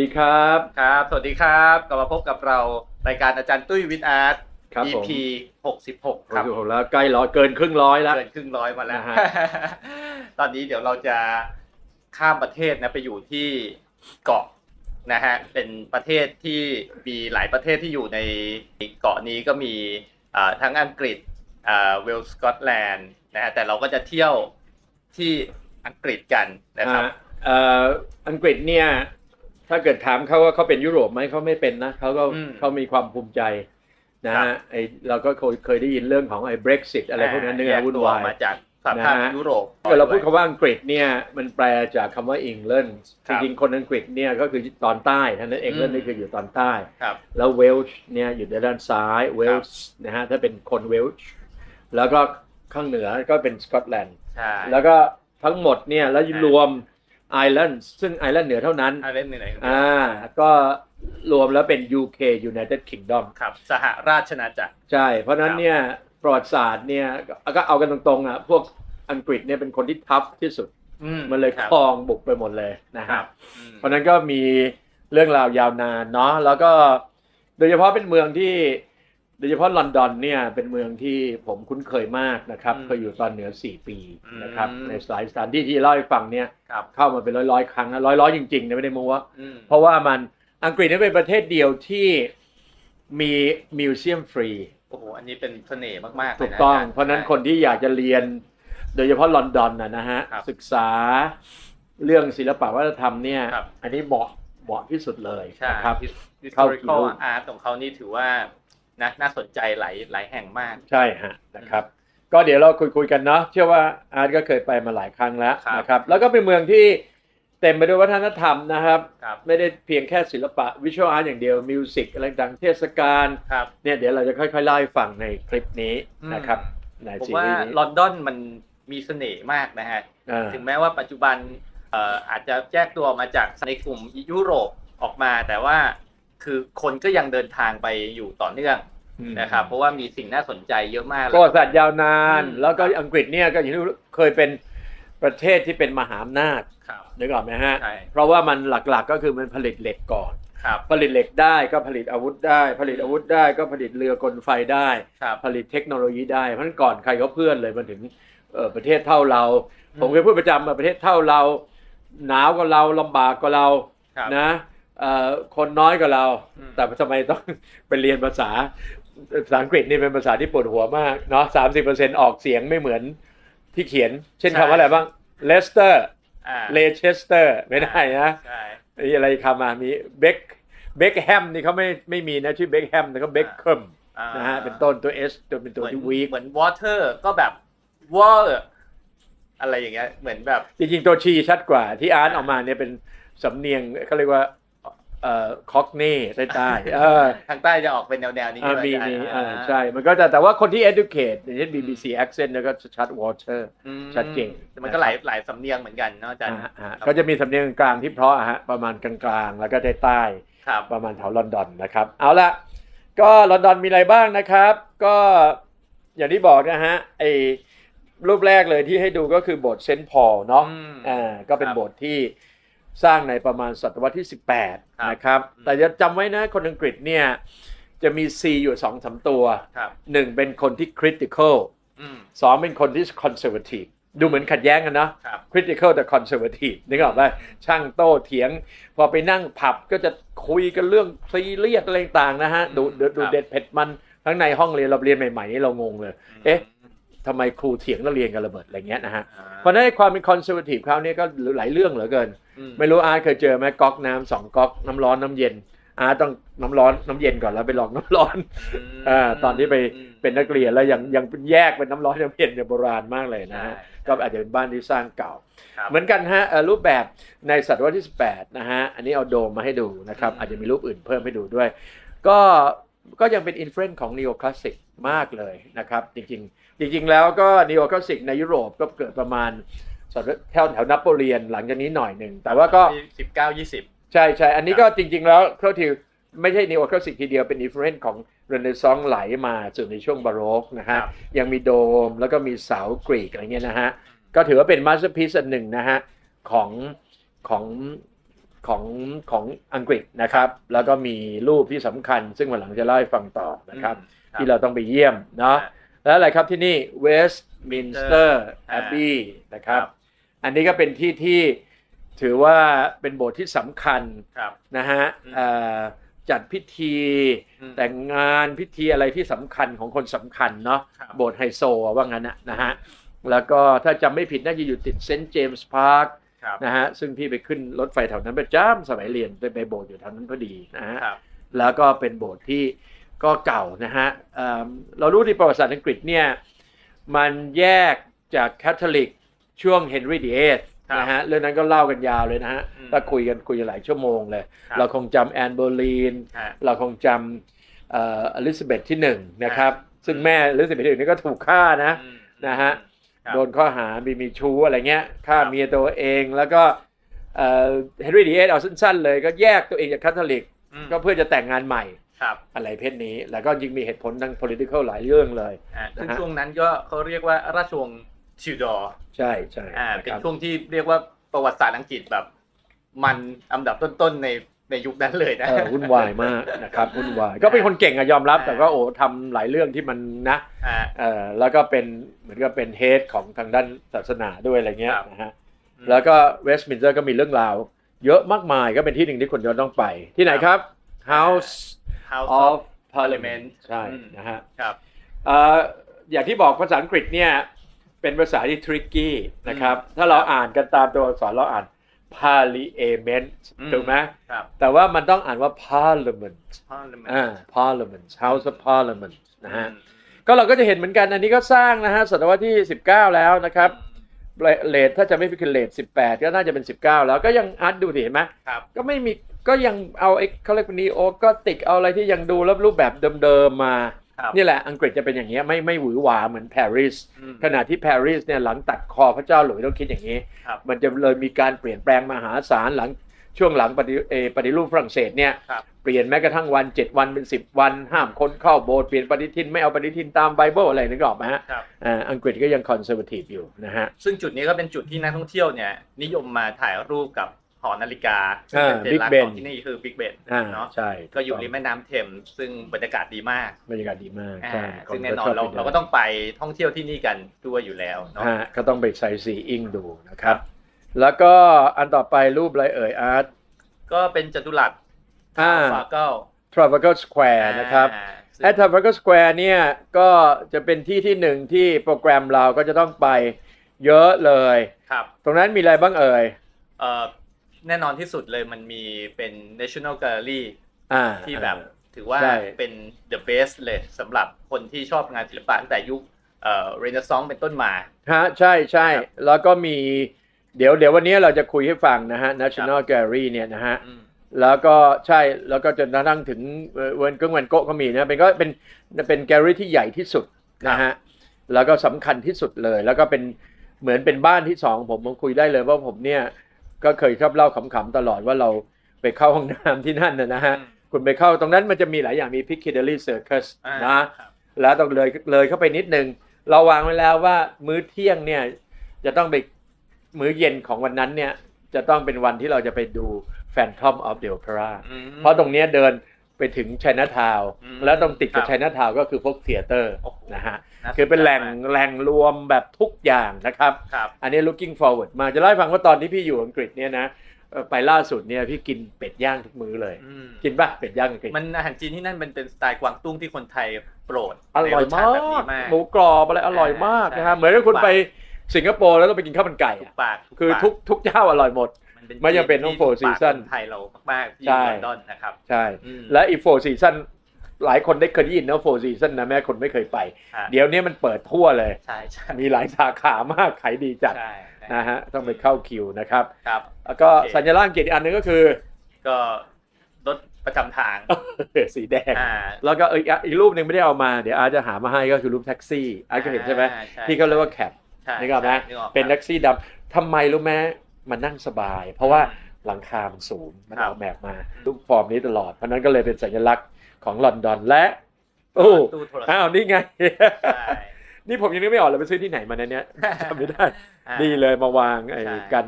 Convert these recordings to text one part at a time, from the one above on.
ดีครับ ครับ สวัสดีครับ กลับมาพบกับเรารายการอาจารย์ตุ้ยวิทย์อาร์ต ครับผม EP 66ครับโอ้โหแล้วใกล้ร้อยเกินครึ่งร้อยแล้ว เกินครึ่งร้อยมาแล้ว นะฮะ ตอนนี้เดี๋ยวเราจะข้ามประเทศนะไปอยู่ที่เกาะนะฮะ เป็นประเทศที่มีหลายประเทศที่อยู่ในเกาะนี้ก็มีอ่าทั้งอังกฤษอ่าเวลส์สกอตแลนด์นะฮะ แต่เราก็จะเที่ยวที่อังกฤษกันนะครับ อ่าเอ่ออังกฤษเนี่ย ถ้าเกิดถามเขาว่าเขาเป็นยุโรปไหมเขาไม่เป็นนะเขาก็อืมเขามีความภูมิใจนะครับฮะไอเราก็เคยเคยได้ยินเรื่องของไอ้ Brexit อะไรพวกนั้นเนื้แยอกวุ่นตัววายมาจากสหภาพนะฮะยุโรปเมื่อเราพูดคำว่าอังกฤษเนี่ยมันแปลจากคำว่า England คจรับริงๆคนอังกฤษเนี่ยก็คือตอนใต้ท่านั้น England อืมนี่คืออยู่ตอนใต้ครับแล้วเวลช์เนี่ยอยู่ด้านซ้ายเวลส์นะฮะถ้าเป็นคนเวลช์แล้วก็ข้างเหนือก็เป็นสกอตแลนด์ใช่แล้วก็ทั้งหมดเนี่ยแล้วรวม ไอร์แลนด์ซึ่งไอร์แลนด์เหนือเท่านั้นอาเล่นไหนๆอ่า ก็รวมแล้วเป็น UK United Kingdom ครับสหราชนาจักร ใช่ เพราะฉะนั้นเนี่ยประวัติศาสตร์เนี่ยก็ก็เอากันตรงๆอะพวกอังกฤษเนี่ยเป็นคนที่ทัฟที่สุด อืมมันเลยครับครองบุกไปหมดเลยนะคครัรับบอืมเพราะฉะนั้นก็มีเรื่องราวยาวนานเนาะแล้วก็โดยเฉพาะเป็นเมืองที่ โดยเฉพาะลอนดอนเนี่ยเป็นเมืองที่ผมคุ้นเคยมากนะครับ เคยอยู่ตอนเหนือ 4 ปีนะครับ ในหลายสถานที่ที่เล่าให้ฟังเนี่ยครับเข้ามาเป็นร้อยๆครั้งนะร้อยๆจริงๆนะไม่ได้โม้ว่าอืมเพราะว่ามันอังกฤษนี่เป็นประเทศเดียวที่มีมิวเซียมฟรีโอ้โหอันนี้เป็นเสน่ห์มากๆเลยถูนะกต้องจย์เพราะฉะนั้นใช่คนที่อยากจะเรียน โดยเฉพาะลอนดอนนะนะฮะครับศึกษาเรื่องศิลปะวัฒนธรรมเนี่ยครับอันนี้เหมาะเหมาะที่สุดเลยใช่นะครับเข้าเข้ากี่รู historical ป art ของเขานี่ถือว่า นะน่าสนใจหลายหลายแห่งมาก ใช่ฮะนะครับ ก็เดี๋ยวเราคุยคุยๆกันเนาะเชื่อว่าอาร์ตก็เคยไปมาหลายครั้งแล้วครับนะครับ แล้วก็เป็นเมืองที่เต็มไปด้วยวัฒนธรรมนะครับ ครับ ไม่ได้เพียงแค่ศิลปะวิชวลอาร์ตอย่างเดียวมิวสิกอะไรต่างๆเทศกาลครับ เนี่ยเดี๋ยวเราจะค่อยๆเล่าให้ฟังในคลิปนี้นะครับในผมซีว่ารีส์นี้ลอนดอนมันมีเสน่ห์มากนะฮะ อ่า ถึงแม้ว่าปัจจุบันเอ่ออาจจะแยกตัวออกมาจากในกลุ่มยุโรปออกมา แต่ว่า คือคนก็ยังเดินทางไปอยู่ต่อเนื่องนะครับเพราะว่ามีสิ่งน่าสนใจเยอะมากเลประวัยติศาสตร์ยาวนานอืมแล้วก็อังกฤษเนี่ยก็อย่างที่รู้เคยเป็นประเทศที่เป็นมหาอำนาจครับนึกออกไหมฮะใช่เพราะว่ามันหลักๆก็คือมันผลิตเหล็กก่อนครับผลิตเหล็กได้ก็ผลิตอาวุธได้ ผลิตอาวุธได้ก็ผลิตเรือกลไฟได้ครับผลิตเทคโนโลยีได้เพราะฉะนั้นก่อนใครก็เพื่อนเลยมันถึงเอ่อประเทศเท่าเรา ผมเคยพูดประจำว่าประเทศเท่าเรา หนาวกว่าเราลำบากกว่าเราครับนะเอ่อ คนน้อยกว่าเราอืมแต่ทำไมต้องไปเรียนภาษาภาษาอังกฤษนี่เป็นภาษาที่ปวดหัวมากเนาะสามสิบเปอร์เซ็นออกเสียงไม่เหมือนที่เขียน เช่นคำว่าอะไรบ้างเลสเตอร์อ่าเลเชสเตอร์ไม่ได้นะใช่ไอ้อะไรคำอะมีเบคเบคแฮมนี่เขาไม่ไม่มีนะชื่อเบคแฮมแต่เขาเบคเคิมอ่านะฮะเป็นต้นตัว S ตัวเป็นตัวที่เหมือนวีคเหมือน water ก็แบบ water อะไรอย่างเงี้ยเหมือนแบบ จริงๆ ตัวชีชัดกว่าที่อาร์ตอ่าออกมาเนี่ยเป็นสำเนียงเขาเรียกว่า เอ่อคอกเน่ใต้ใต้เออทางใต้จะออกเป็นแนวๆนี้อ่าใช่ไหมีอาจารมีย์อ่าใช่ มันก็จะแต่ว่าคนที่ educate อย่างเช่น BBC accent แล้วก็ชัด water อืมชัดเจนแต่มันก็หลายหลายสำเนียงเหมือนกันเนาะอาจารย์อ่าอ่าครับก็จะมีสำเนียงกลางที่เพราะอะฮะประมาณกลางๆ แล้วก็ใต้ใต้ครับประมาณแถวลอนดอนนะครับ เอาละก็ลอนดอนมีอะไรบ้างนะครับ ก็อย่างที่บอกนะฮะไอ้รูปแรกเลยที่ให้ดูก็คือโบสถ์เซนต์พอลเนาะอืมอ่าก็เป็นครับโบสถ์ที่ สร้างในประมาณศตวรรษที่ครับ18 นะครับ แต่จะจำไว้นะคนอังกฤษเนี่ยจะมี C อยู่สองสามตัวครับหนึ่งเป็นคนที่ critical อืมสองเป็นคนที่ conservative ดูเหมือนขัดแย้งกันเนาะครับ critical แต่ conservative นึกออกไหมช่างโต้เถียง พอไปนั่งผับก็จะคุยกันเรื่องซีเรียสอะไรต่างๆนะฮะ ดูดูดูครับเด็ดเผ็ดมันทั้งในห้องเรียนเราเรียนใหม่ๆนี่เรางงเลย เอ๊ะ ทำไมครูเถียงนักเรียนกันระเบิดอะไรเงี้ยนะฮะอ่าเพราะฉะนั้นไอ้ความเป็น conservative เขาเนี่ยก็หลายเรื่องเหลือเกินอืมไม่รู้อาร์ตเคยเจอไหมก๊อกน้ำสองก๊อกน้ำร้อนน้ำเย็นอาร์ตต้องน้ำร้อนน้ำเย็นก่อนแล้วไปลองน้ำร้อนมอ่าตอนที่ไปอืมเป็นนักเรียนแล้วยังยังแยกเป็นน้ำร้อนน้ำเย็นเนี่ยโบราณมากเลยนะใช่ฮะก็อาจจะเป็นบ้านที่สร้างเก่าครับเหมือนกันฮะเอ่อรูปแบบในศตวรรษที่ 18 นะฮะอันนี้เอาโดมมาให้ดูนะครับอืมอาจจะมีรูปอื่นเพิ่มให้ดูด้วย ก็ก็ยังเป็นอินฟลูเอนซ์ของนีโอคลาสสิก มากเลยนะครับ จริงๆ จริง ๆ แล้วก็นีโอคลาสสิกในยุโรปก็เกิดประมาณศตวรรษแถวแถวนโปเลียนหลังจากนี้หน่อยหนึ่ง แต่ว่าก็สิบเก้ายี่สิบใช่ใช่อันนี้ก็จริง ๆ แล้วเท่าที่ไม่ใช่นีโอคลาสสิกทีเดียวเป็นอินฟลูเอนซ์ของเรเนซองส์ไหลมาสู่ในช่วงบาโรกนะฮะครับยังมีโดมแล้วก็มีเสากรีกอะไรเงี้ยนะฮะก็ถือว่าเป็นมาสเตอร์พีซอันหนึ่งนะฮะของของของของอังกฤษนะครับ แล้วก็มีรูปที่สำคัญ ซึ่งวันหลังจะเล่าให้ฟังต่อนะครับครับ ที่เราต้องไปเยี่ยมเนาะแล้วอะไรครับที่นี่ Westminster อ่า Abbey นะครับครับ อันนี้ก็เป็นที่ที่ถือว่าเป็นโบสถ์ที่สำคัญครับนะฮะอืมเอ่อจัดพิธีอืมแต่งงานพิธีอะไรที่สำคัญของคนสำคัญเนาะครับโบสถ์ไฮโซอะว่างั้นนะนะฮะแล้วก็ถ้าจำไม่ผิดน่าจะอยู่ติดเซนต์เจมส์พาร์คครับนะฮะซึ่งพี่ไปขึ้นรถไฟแถวนั้นประจำสมัยเรียนไปไปโบสถ์อยู่แถวนั้นพอดีนะฮะครับแล้วก็เป็นโบสถ์ที่ ก็เก่านะฮะเอิ่มเรารู้ที่ประวัติศาสตร์อังกฤษเนี่ยมันแยกจากแคทอลิกช่วงเฮนรี่ดีเอสครับนะฮะเรื่องนั้นก็เล่ากันยาวเลยนะฮะอืมถ้าคุยกันคุยกันหลายชั่วโมงเลยครับเราคงจำแอนเบอร์ลีนฮะเราคงจำเอ่ออลิซาเบธที่หนึ่งนะครับ ซึ่งแม่อลิซาเบธที่หนึ่งนี่ก็ถูกฆ่านะอืมนะฮะครับโดนข้อหามีมีชู้อะไรเงี้ยฆ่าครับเมียตัวเองแล้วก็เฮนรี่ดีเอสเอาสั้นๆเลยก็แยกตัวเองจากแคทอลิกอืมก็เพื่อจะแต่งงานใหม่ครับ อะไรเพศนี้ แล้วก็ยิ่งมีเหตุผลทาง political หลายเรื่องเลยอ่าซึ่งนะฮะช่วงนั้นก็เขาเรียกว่าราชวงศ์ทิวดอร์ใช่ใช่อ่านะเป็นครับช่วงที่เรียกว่าประวัติศาสตร์อังกฤษแบบ มันอันดับต้นๆในในยุคนั้นเลยนะเออวุ่นวายมากนะครับวุ่นวายก็เป็นคนเก่งอะยอมรับอ่าแต่ก็โอ้ทำหลายเรื่องที่มันนะอ่าเออแล้วก็เป็นเหมือนกับเป็นเฮดของทางด้านศาสนาด้วยอะไรเงี้ยครับนะฮะแล้วก็เวสต์มินสเตอร์ก็มีเรื่องราว เยอะมากมายก็เป็นที่หนึ่งที่คนจะต้องไป ที่ไหนครับ House House of of Parliament Parliament ใช่อืมนะฮะครับเอ่ออย่างที่บอกภาษาอังกฤษเนี่ยเป็นภาษาที่ทริกกี้นะครับอืมถ้าเราอ่านกันตามตัวอักษรเราอ่าน parliament อืมถูกไหมครับแต่ว่ามันต้องอ่านว่า parliament Parliament อ่า parliament house of parliament นะฮะอืมก็เราก็จะเห็นเหมือนกันอันนี้ก็สร้างนะฮะศตวรรษที่ 19 แล้วนะครับ เลทถ้าจะไม่ผิดคือเลท18ก็น่าจะเป็น19แล้วก็ยังอาร์ตดูสิเห็นไหมครับก็ไม่มีก็ยังเอาไอ้เขาเรียกว่านีโอก็ติกเอาอะไรที่ยังดูแล้วรูปแบบเดิมๆมาครับนี่แหละอังกฤษจะเป็นอย่างเงี้ยไม่ไม่หวือหวาเหมือนปารีสอืมขณะที่ปารีสเนี่ยหลังตัดคอพระเจ้าหลุยส์ต้องคิดอย่างนี้ครับมันจะเลยมีการเปลี่ยนแปลงมหาศาลหลัง ช่วงหลังปฏิเออปฏิรูปฝรั่งเศสเนี่ยครับ เปลี่ยนแม้กระทั่งวัน7วันเป็น10วันห้ามคนเข้าโบสถ์เปลี่ยนปฏิทินไม่เอาปฏิทินตามไบเบิลอะไรนึกออกไหมฮะครับ อ่าอังกฤษก็ยังคอนเซอร์วทีฟอยู่นะฮะ ซึ่งจุดนี้ก็เป็นจุดที่นักท่องเที่ยวเนี่ย นิยมมาถ่ายรูปกับหอนาฬิกาอ่าซึ่งเป็น Big สัญลักษณ์ Ben ของที่นี่คือบิ๊กเบนอ่าเนาะใช่ก็อยู่ริมแม่น้ำเทมส์ซึ่งบรรยากาศดีมากบรรยากาศดีมากอ่าใช่ซึ่งแน่นอนเราเราก็ต้องไปท่องเที่ยวที่นี่กันด้วยอยู่แล้วเนาะ ฮะก็ต้องไปไซซีอิงดูนะครับ แล้วก็อันต่อไปรูปอะไรเอ่ยอาร์ตก็เป็นจัตุรัสอ่า ฟาเกิล Trafalgar Square นะครับ แอด Trafalgar Square เนี่ยก็จะเป็นที่ที่หนึ่งที่โปรแกรมเราก็จะต้องไปเยอะเลย ครับตรงนั้นมีอะไรบ้างเอ่ย เอ่อแน่นอนที่สุดเลยมันมีเป็น National Gallery อ่า ที่แบบถือว่าใช่ เป็น the best เลยสำหรับคนที่ชอบงานศิลปะตั้งแต่ยุคเอ่อเรเนซองส์เป็นต้นมา ฮะใช่ใช่ ครับแล้วก็มี เดี๋ยวเดี๋ยววันนี้เราจะคุยให้ฟังนะฮะ National Gallery เนี่ยนะฮะอืมแล้วก็ใช่แล้วก็จนกระทั่งถึงเอ่อเวนเกิ้งเวนโกะก็มีนะเป็นก็เป็นเป็นแกลเลอรี่ที่ใหญ่ที่สุดนะฮะ แล้วก็สำคัญที่สุดเลย แล้วก็เป็นเหมือนเป็นบ้านที่สองผมผมคุยได้เลยว่าผมเนี่ย ก็เคยชอบเล่าขำๆตลอดว่าเราไปเข้าห้องน้ำที่นั่นนะนะฮะอืมคุณไปเข้าตรงนั้นมันจะมีหลายอย่างมี Piccadilly Circus อ่านะครับแล้วต้องเลยเลยเข้าไปนิดนึง เราวางไว้แล้วว่ามื้อเที่ยงเนี่ยจะต้องไป มื้อเย็นของวันนั้นเนี่ยจะต้องเป็นวันที่เราจะไปดู Phantom of the Opera อืมเพราะตรงเนี้ยเดินไปถึงไชน่าทาวอืมแล้วตรงติดกับครับไชน่าทาวก็คือพวกเทเตอร์โอ้โหนะฮะาสใจคือเป็นแหล่งมากแหล่งรวมแบบทุกอย่างนะครับครับ อันนี้ looking forward มาจะเล่าให้ฟังว่าตอนที่พี่อยู่อังกฤษเนี่ยนะเอ่อไปล่าสุดเนี่ยพี่กินเป็ดย่างทุกมื้อเลยอืมกินป่ะเป็ดย่างอังกฤษมันอาหารจีนที่นั่นมันเป็นสไตล์กวางตุ้งที่คนไทยโปรดอร่อยในสชมาติแบบนี้กมากหมูกรอบอะไรอร่อยมากใช่นะครับเหมือนกับคุณทุกปากไป สิงคโปร์แล้วต้องไปกินข้าวมันไก่ทุกอะปากคือปากทุกทุกเจ้าอร่อยหมดมันเป็นไม่จำเป็นต้องที่ four ถูกปาก season คนไทยเรามากๆที่ใช่ ลอนดอนนะครับใช่ อืมและอีโฟซีซันหลายคนได้เคยได้ยินนะโฟซีซันนะแม่คนไม่เคยไปอะเดี๋ยวนี้มันเปิดทั่วเลย ใช่ใช่มีหลายสาขามากขายดีจัดใช่นะฮะต้องไปเข้าคิวนะครับ ครับ แล้วก็โอเค สัญลักษณ์อังกฤษอีกอันหนึงก็คือ ก็รถประจำทางสีแดง อ่าแล้วก็อีกอีกรูปหนึ่งไม่ได้เอามาเดี๋ยวอาร์ตจะหามาให้ก็คือรูปแท็กซี่อาร์ตก็เห็นใช่ไหมอ่าที่เขาเรียกว่าแคปใช่ นึกออกไหมใช่กออกเป็นคแท็รับกซี่ดำทำไมรู้ไหมมันนั่งสบาย เพราะว่าหลังคามันสูงมันครัอบอกแบบมารูปฟอร์มนี้ตลอด เพราะนั้นก็เลยเป็นสัญลักษณ์ของลอนดอนและโอ้ตู้โทรศัอ้าพวท์นี่ไงใช่นี่ผมยังนึกไม่ออกเลยไปซื้อที่ไหนมาเนี่ยจำไม่ได้อ่านี่เลยมาวางไอ้ใช่กัน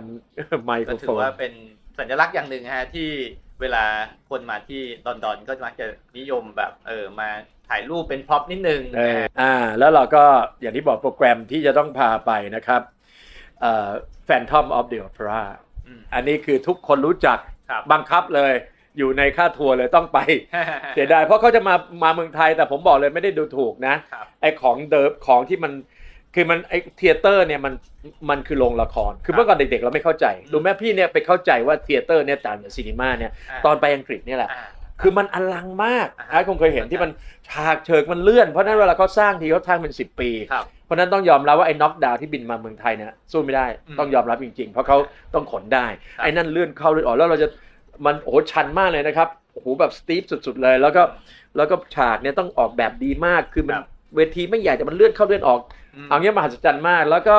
ไมโคก็รถืโฟอนว่าเป็นสัญลักษณ์อย่างหนึ่งฮะที่เวลาคนมาที่ลอนดอนก็มักจะนิยมแบบเออมา ถ่ายรูปเป็นพร็อพนิดนึงเอนะอฮะอ่า แล้วเราก็อย่างที่บอกโปรแกรมที่จะต้องพาไปนะครับเอ่อ Phantom of the Opera อืมอันนี้คือทุกคนรู้จักครับบังคับเลยอยู่ในค่าทัวร์เลยต้องไปเสียดายเพราะเขาจะมามาเมืองไทยแต่ผมบอกเลยไม่ได้ดูถูกนะครับไอของเดิมของที่มันคือมันไอเทเตอร์เนี่ยมันมันคือโรงละคร คือเมื่อก่อนเด็กๆเราไม่เข้าใจอืมดูแม่พี่เนี่ยไปเข้าใจว่าเทเตอร์เนี่ยต่างจากซีนีมาเนี่ยาตอนไปอังกฤษเนี่ยแหละอ่า คือมันอลังมากอ่าฮะอาร์ตคงเคยเห็นที่มันฉากเชิงมันเลื่อน เพราะฉะนั้นเวลาเขาสร้างทีเขาสร้างเป็น 10 ปี ครับเพราะฉะนั้นต้องยอมรับว่าไอ้น็อกดาวที่บินมาเมืองไทยเนี่ยสู้ไม่ได้อืมต้องยอมรับจริง ๆ เพราะเขาต้องขนได้ ครับ ไอ้นั่นเลื่อนเข้าเลื่อนออกแล้วเราจะมันโอ้โหชันมากเลยนะครับโอ้โหแบบสตีฟสุดๆเลย แล้วก็แล้วก็ฉากเนี่ยต้องออกแบบดีมากคือมันครับเวทีไม่ใหญ่แต่มันเลื่อนเข้าเลื่อนออกมเอาเงี้ยมหัศจรรย์มาก แล้วก็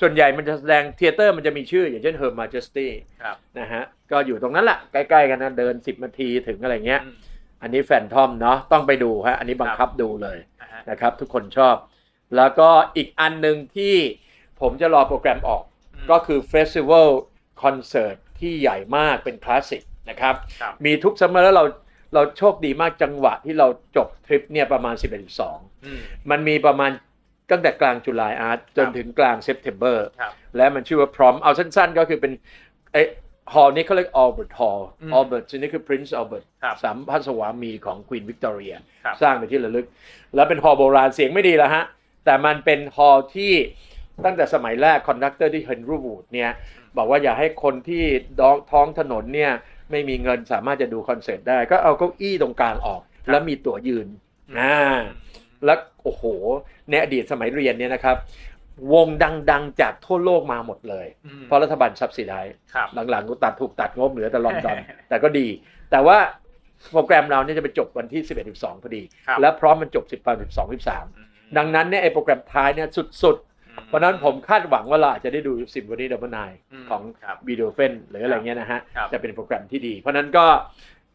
ส่วนใหญ่มันจะแสดงเทเตอร์มันจะมีชื่อ อย่างเช่น Her Majesty ครับนะฮะก็อยู่ตรงนั้นแหละใกล้ๆกันนะเดิน 10นาทีถึงอะไรเงี้ยอืมอันนี้แฟนทอมเนาะต้องไปดูฮะอันนี้บังคับดูเลยอ่าฮะนะครับ ทุกคนชอบ แล้วก็อีกอันหนึ่งที่ผมจะรอโปรแกรมออกอืมก็คือเฟสติวัลคอนเสิร์ตที่ใหญ่มากเป็นคลาสสิกนะครับครับ มีทุกซัมเมอร์แล้วเราเราโชคดีมากจังหวะที่เราจบทริปเนี่ยประมาณ 11 12อืมมันมีประมาณ ตั้งแต่กลางจุลายอาร์ตจนครับถึงกลางเซปเทมเบอร์ครับและมันชื่อว่าพร้อมเอาสั้นๆ ก็คือเป็นไอฮอลนี้เขาเรียกอัลเบิร์ตฮอลอืมอัลเบิร์ตนี่คือ Prince Albert ครับสามพระสวามีของควีนวิกตอเรียครับสร้างเป็นที่ระลึก แล้วเป็นฮอลโบราณเสียงไม่ดีแล้วฮะ แต่มันเป็นฮอลที่ตั้งแต่สมัยแรกคอนดักเตอร์ที่เฮนรี่วูดเนี่ยบอกว่าอย่าให้คนที่ดองท้องถนนเนี่ยไม่มีเงินสามารถจะดูคอนเสิร์ตได้ ก็เอาเก้าอี้ตรงกลางออก แล้วมีตั๋วยืนอ่า แล้วโอ้โหในอดีตสมัยเรียนเนี่ยนะครับ วงดังๆจากทั่วโลกมาหมดเลยอืมเพราะรัฐบาลซับซิไดครับหลังๆก็ตัดถูกตัดงบเหลือแต่ลอนดอนแต่ก็ดี แต่ว่าโปรแกรมเราเนี่ยจะไปจบวันที่ 11 12 พอดีครับและพร้อมมันจบ10 12 13 ดังนั้นเนี่ยไอ้โปรแกรมท้ายเนี่ยสุดๆ เพราะฉะนั้นผมคาดหวังว่าเราอาจจะได้ดูซิมโฟนีดับเบิลไนอืมของครับบีโดเฟนหรืออะไรเงี้ยนะฮะครับจะเป็นโปรแกรมที่ดี เพราะฉะนั้นก็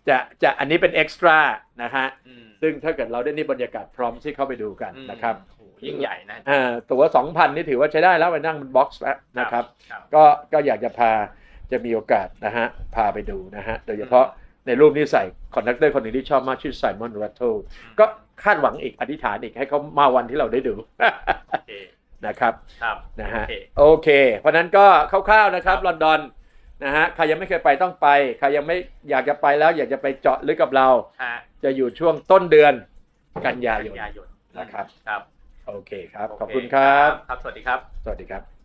จะจะอันนี้เป็นเอ็กซ์ตร้านะฮะอืมซึ่งถ้าเกิดเราได้นี่บรรยากาศพร้อมที่เข้าไปดูกันนะครับโอ้โหยิ่งใหญ่นะอ่าตั๋ว2,000นี่ถือว่าใช้ได้แล้วไปนั่งบนบ็อกซ์แล้วนะครับ ครับก็ก็อยากจะพาจะมีโอกาสนะฮะพาไปดูนะฮะโดยเฉพาะในรูปนี้ใส่คอนดักเตอร์คนหนึ่งที่ชอบมากชื่อไซมอนรัตโตก็คาดหวังอีกอธิษฐานอีกให้เขามาวันที่เราได้ดู โอเคนะครับครับนะฮะโอเคโอเคเพราะฉะนั้นก็คร่าวๆนะครับครับลอนดอน นะฮะใครยังไม่เคยไปต้องไป ใครยังไม่อยากจะไปแล้ว อยากจะไปเจาะลึกกับเรา ฮะจะอยู่ช่วงต้นเดือนกันยายน กันยายนนะครับ ครับโอเคครับ ขอบโเคุณครับ ครับ สวัสดีครับ สวัสดีครับ